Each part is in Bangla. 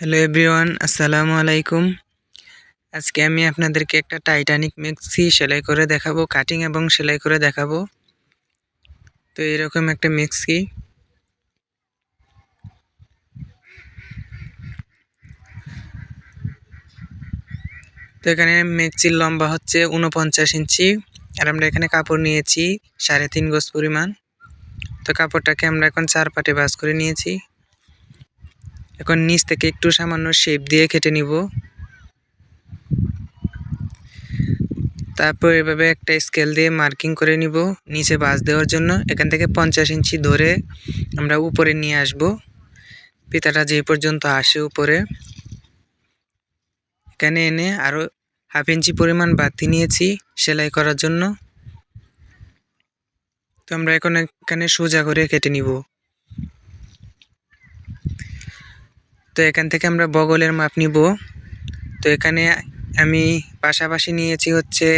হ্যালো এভরিওয়ান আসসালামু আলাইকুম আজকে আমি আপনাদেরকে একটা টাইটানিক মেক্সি সেলাই করে দেখাবো কাটিং এবং সেলাই করে দেখাবো। তো এরকম একটা মেক্সি তো এখানে মেক্সির লম্বা হচ্ছে উনপঞ্চাশ ইঞ্চি, আর আমরা এখানে কাপড় নিয়েছি সাড়ে তিন গজ পরিমাণ। তো কাপড়টাকে আমরা এখন চার পাটে বাস করে নিয়েছি। এখন নিচ থেকে একটু সামান্য শেপ দিয়ে কেটে নিব। তারপর এভাবে একটা স্কেল দিয়ে মার্কিং করে নিব। নিচে বাস দেওয়ার জন্য। এখান থেকে পঞ্চাশ ইঞ্চি ধরে আমরা উপরে নিয়ে আসব। পিতাটা যে পর্যন্ত আসে উপরে। এখানে এনে আরও হাফ ইঞ্চি পরিমাণ বাতি নিয়েছি সেলাই করার জন্য। তো আমরা এখন এখানে সোজা করে কেটে নিব। তো এখান থেকে আমরা বগলের মাপ নিব। তো এখানে আমি পাশাপাশি নিয়েছি হচ্ছে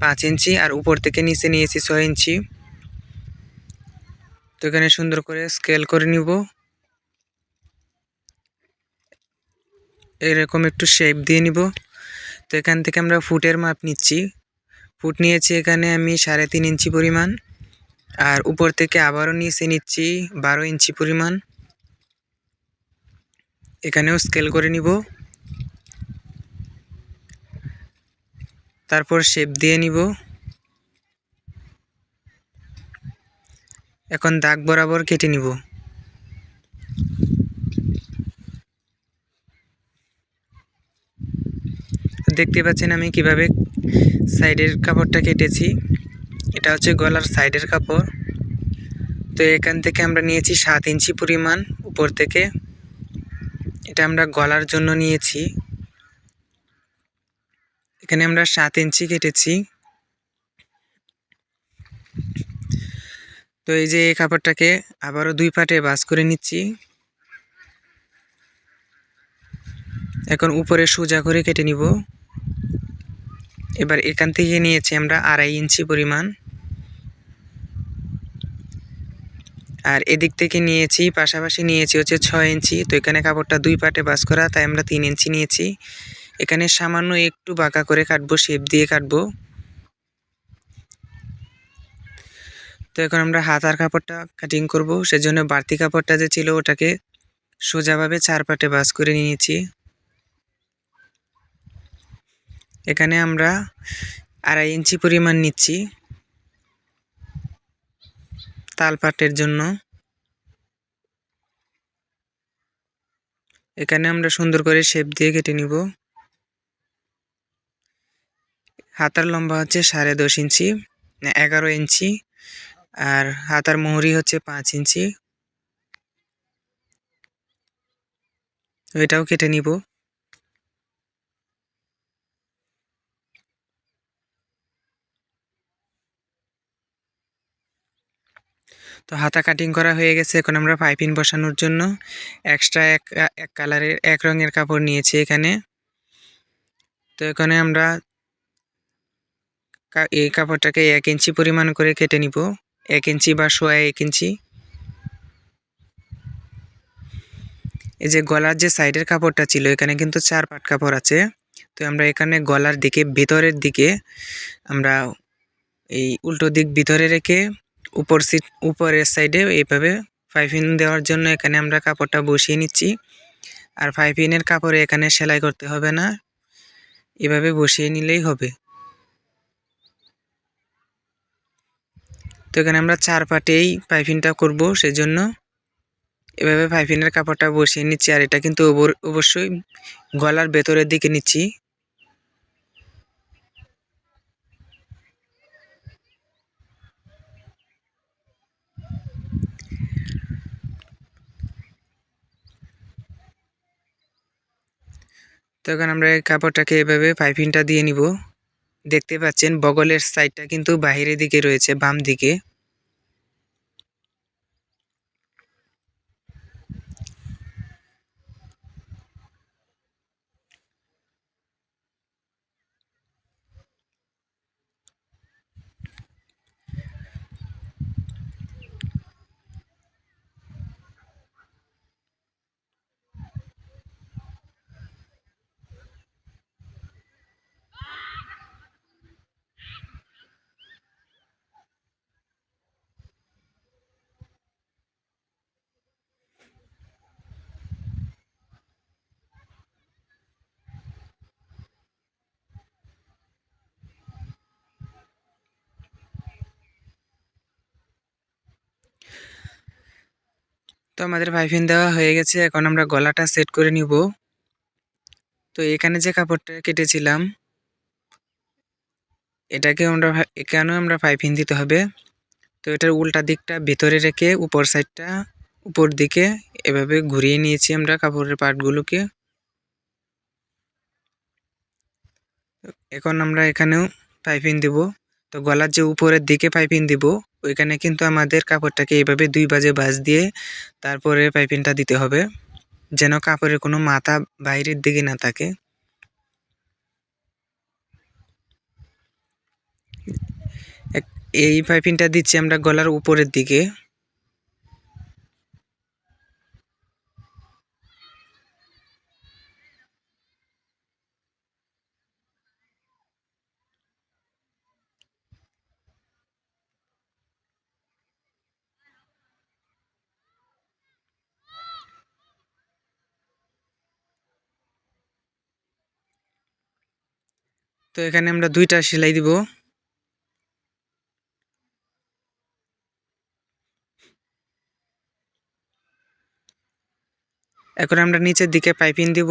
পাঁচ ইঞ্চি আর উপর থেকে নিচে নিয়েছি ছয় ইঞ্চি। তো এখানে সুন্দর করে স্কেল করে নিব। এরকম একটু শেপ দিয়ে নিব। তো এখান থেকে আমরা ফুটের মাপ নিচ্ছি। ফুট নিয়েছি এখানে আমি সাড়ে তিন ইঞ্চি পরিমাণ। আর উপর থেকে আবারও নিচে নিচ্ছি বারো ইঞ্চি পরিমাণ। এখানেও স্কেল করে নিব। তারপর শেপ দিয়ে নিব। এখন দাগ বরাবর কেটে নিব। দেখতে পাচ্ছেন আমি কীভাবে সাইডের কাপড়টা কেটেছি। এটা হচ্ছে গলার সাইডের কাপড়। তো এখান থেকে আমরা নিয়েছি সাত ইঞ্চি পরিমাণ, উপর থেকে। এটা আমরা গলার জন্য নিয়েছি। এখানে আমরা সাত ইঞ্চি কেটেছি। তো এই যে এই কাপড়টাকে আবারও দুই পাটে বাস করে নিচ্ছি। এখন উপরে সোজা করে কেটে নিব। এবার এখান থেকে নিয়েছি আমরা আড়াই ইঞ্চি পরিমাণ। আর এদিক থেকে নিয়েছি, পাশাপাশি নিয়েছি হচ্ছে ছয় ইঞ্চি। তো এখানে কাপড়টা দুই পাটে বাস করা, তাই আমরা তিন ইঞ্চি নিয়েছি। এখানে সামান্য একটু বাঁকা করে কাটবো, শেপ দিয়ে কাটবো। তো এখন আমরা হাতার কাপড়টা কাটিং করব। সেজন্য বাড়তি কাপড়টা যে ছিল ওটাকে সোজাভাবে চার পাটে বাস করে নিয়েছি। এখানে আমরা আড়াই ইঞ্চি পরিমাণ নিচ্ছি। তালপাটের জন্য। এখানে আমরা সুন্দর করে শেপ দিয়ে কেটে নিব। হাতার লম্বা হচ্ছে সাড়ে দশ ইঞ্চি, এগারো ইঞ্চি, আর হাতার মোহরি হচ্ছে পাঁচ ইঞ্চি। এটাও কেটে নিব। তো হাতা কাটিং করা হয়ে গেছে। এখন আমরা পাইপিং বসানোর জন্য এক্সট্রা এক এক কালারের এক রঙের কাপড় নিয়েছি এখানে। তো এখানে আমরা এই কাপড়টাকে এক ইঞ্চি পরিমাণ করে কেটে নিব। এক ইঞ্চি বা সোয়া এক ইঞ্চি। এই যে গলার যে সাইডের কাপড়টা ছিল, এখানে কিন্তু চার পাট কাপড় আছে। তো আমরা এখানে গলার দিকে, ভিতরের দিকে আমরা এই উল্টো দিক ভিতরে রেখে উপর সিট উপরের সাইডে এইভাবে ফাইফিন দেওয়ার জন্য এখানে আমরা কাপড়টা বসিয়ে নিচ্ছি। আর ফাইফিনের কাপড়ে এখানে সেলাই করতে হবে না। এভাবে বসিয়ে নিলেই হবে। তো এখানে আমরা চার পাটেই পাইপিংটা করব সেজন্য এভাবে পাইপিনের কাপড়টা বসিয়ে নিচ্ছি। আর এটা কিন্তু অবশ্যই গলার ভেতরের দিকে নিচ্ছি। তো এখন আমরা এই কাপড়টাকে এভাবে পাইপিংটা দিয়ে নিব। দেখতে পাচ্ছেন, বগলের সাইডটা কিন্তু বাহিরের দিকে রয়েছে, বাম দিকে। তো আমাদের পাইপিং দেওয়া হয়ে গেছে, এখন আমরা গলাটা সেট করে নিব। তো এখানে যে কাপড়টা কেটেছিলাম, এটাকে আমরা এখানেও আমরা পাইপিং দিতে হবে। তো এটার উল্টা দিকটা ভিতরে রেখে উপর সাইডটা উপর দিকে এভাবে ঘুরিয়ে নিয়েছি আমরা কাপড়ের পার্টগুলোকে এখন আমরা এখানেও পাইপিং দিব। তো গলার যে উপরের দিকে পাইপিং দিব, ওইখানে কিন্তু আমাদের কাপড়টাকে এইভাবে দুই বাজে বাজ দিয়ে তারপরে পাইপিংটা দিতে হবে, যেন কাপড়ের কোনো মাথা বাইরের দিকে না থাকে। এই পাইপিংটা দিচ্ছি আমরা গলার উপরের দিকে। তো এখানে আমরা দুইটা সেলাই দিব। এখন আমরা নিচের দিকে পাইপিং দিব।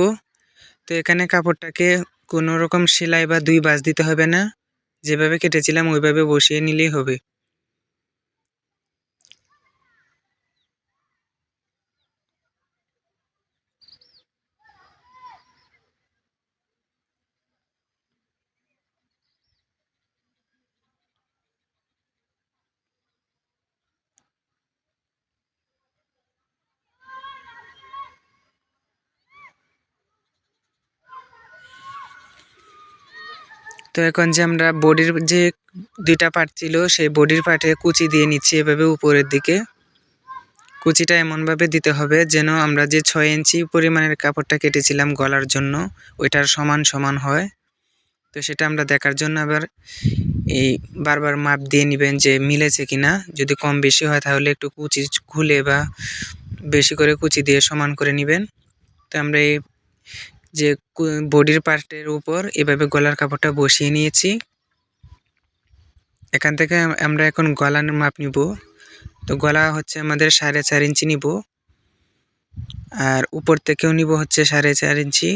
তো এখানে কাপড়টাকে কোনো রকম সেলাই বা দুই বাজ দিতে হবে না। যেভাবে কেটেছিলাম ওইভাবে বসিয়ে নিলেই হবে। তো এখন যে আমরা বডির যে দুইটা পার্ট ছিল, সেই বডির পার্টে কুচি দিয়ে নিচ্ছি এভাবে উপরের দিকে। কুচিটা এমনভাবে দিতে হবে যেন আমরা যে ছয় ইঞ্চি পরিমাণের কাপড়টা কেটেছিলাম গলার জন্য, ওইটার সমান সমান হয়। তো সেটা আমরা দেখার জন্য আবার এই বারবার মাপ দিয়ে নেবেন যে মিলেছে কিনা। যদি কম বেশি হয় তাহলে একটু কুচি খুলে বা বেশি করে কুচি দিয়ে সমান করে নেবেন। তো আমরা এই যে বডির পার্টের উপর এভাবে গলার কাপড়টা বসিয়ে নিয়েছি। এখান থেকে আমরা এখন গলার মাপ নিব। তো গলা হচ্ছে আমাদের সাড়ে চার ইঞ্চি নিব। আর উপর থেকেও নিব হচ্ছে সাড়ে চার ইঞ্চি।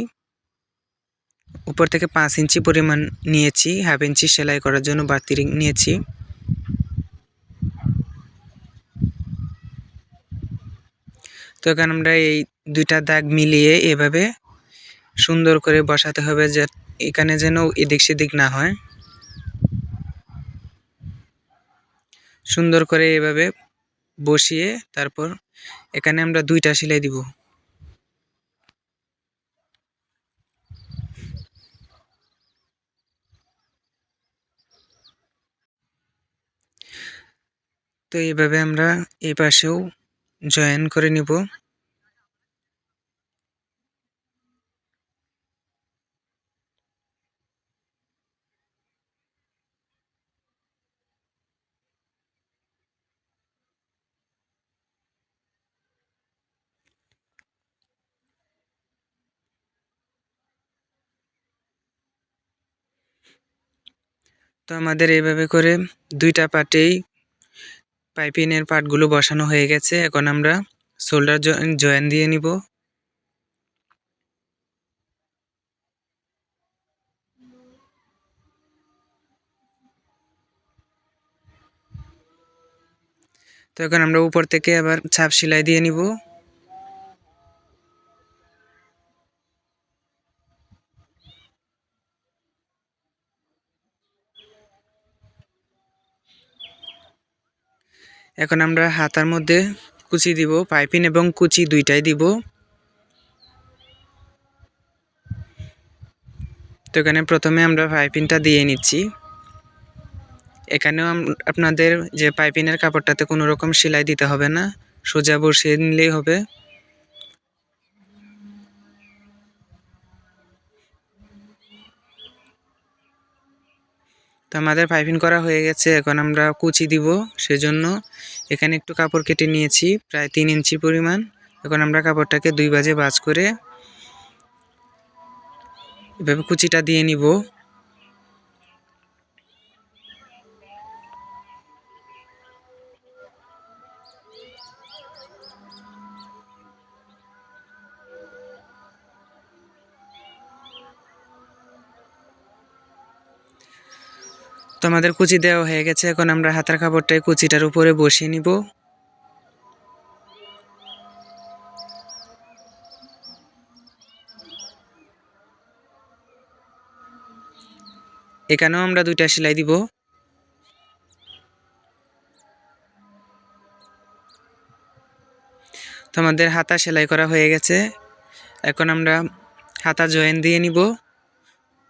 উপর থেকে পাঁচ ইঞ্চি পরিমাণ নিয়েছি, হাফ ইঞ্চি সেলাই করার জন্য বাড়তি নিয়েছি। তো এখানে আমরা এই দুইটা দাগ মিলিয়ে এভাবে সুন্দর করে বসাতে হবে যে এখানে যেন এদিক সেদিক না হয়। সুন্দর করে এভাবে বসিয়ে তারপর এখানে আমরা দুইটা সেলাই দিব। তো এইভাবে আমরা এই পাশেও জয়েন করে নিব। তো আমাদের এইভাবে করে দুইটা পার্টেই পাইপিংয়ের পার্টগুলো বসানো হয়ে গেছে। এখন আমরা শোল্ডার জয়েন দিয়ে নিব। তো এখন আমরা উপর থেকে আবার ছাপ সেলাই দিয়ে নিব। এখন আমরা হাতার মধ্যে কুচি দিব পাইপিন এবং কুচি দুইটাই দিব। তো এখানে প্রথমে আমরা পাইপিনটা দিয়ে নিচ্ছি। এখানেও আপনাদের যে পাইপিনের কাপড়টাতে কোনো রকম সেলাই দিতে হবে না, সোজা বসিয়ে নিলেই হবে। তো আমাদের পাইপিং করা হয়ে গেছে, এখন আমরা কুচি দিব, সেজন্য এখানে একটু কাপড় কেটে নিয়েছি, প্রায় তিন ইঞ্চি পরিমাণ। এখন আমরা কাপড়টাকে দুই বাজে বাজ করে এভাবে কুচিটা দিয়ে নিব। তো আমাদের কুচি দেওয়া হয়ে গেছে, এখন আমরা হাতার কাপড়টাই কুচিটার উপরে বসিয়ে নিব। এখানেও আমরা দুইটা সেলাই দিব। তো আমাদের হাতা সেলাই করা হয়ে গেছে, এখন আমরা হাতা জয়েন দিয়ে নিব।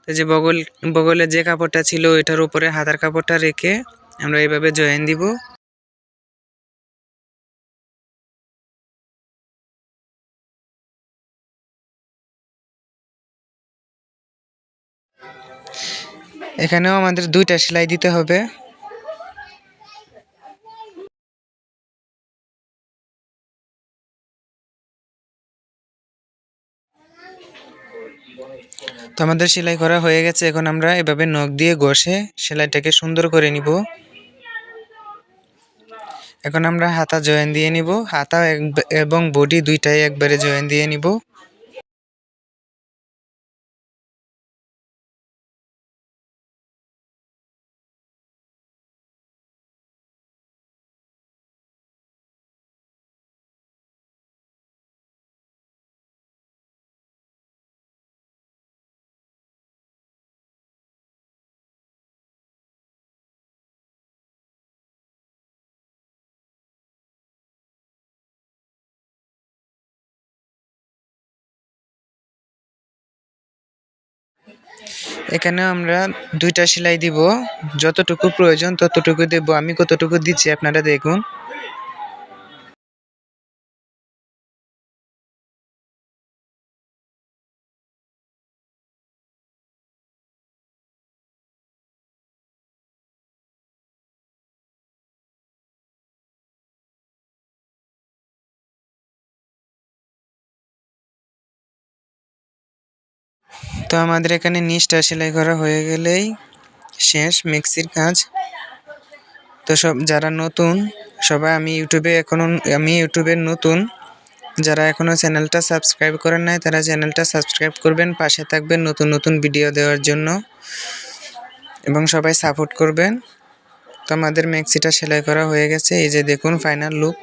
তো যে বগল, বগলে যে কাপড়টা ছিল এটার উপরে হাতার কাপড়টা রেখে আমরা এইভাবে জয়েন দিব। এখানেও আমাদের দুইটা সেলাই দিতে হবে। তো আমাদের সেলাই করা হয়ে গেছে। এখন আমরা এভাবে নখ দিয়ে ঘষে সেলাইটাকে সুন্দর করে নিব। এখন আমরা হাতা জয়েন দিয়ে নিব। হাতা এবং বডি দুইটাই একবারে জয়েন দিয়ে নিব। এখানে আমরা দুইটা সেলাই দিব। যতটুকু প্রয়োজন ততটুকু দেব। আমি কতটুকু দিচ্ছি আপনারা দেখুন। তো আমাদের এখানে নিচটা সেলাই করা হয়ে গেলেই শেষ, মিক্সির কাজ। তো সব, যারা নতুন, সবাই আমি ইউটিউবে এখনও, আমি ইউটিউবের নতুন, যারা এখনও চ্যানেলটা সাবস্ক্রাইব করেন নাই, তারা চ্যানেলটা সাবস্ক্রাইব করবেন, পাশে থাকবেন নতুন নতুন ভিডিও দেওয়ার জন্য। এবং সবাই সাপোর্ট করবেন। তো আমাদের ম্যাক্সিটা সেলাই করা হয়ে গেছে, এই যে দেখুন ফাইনাল লুক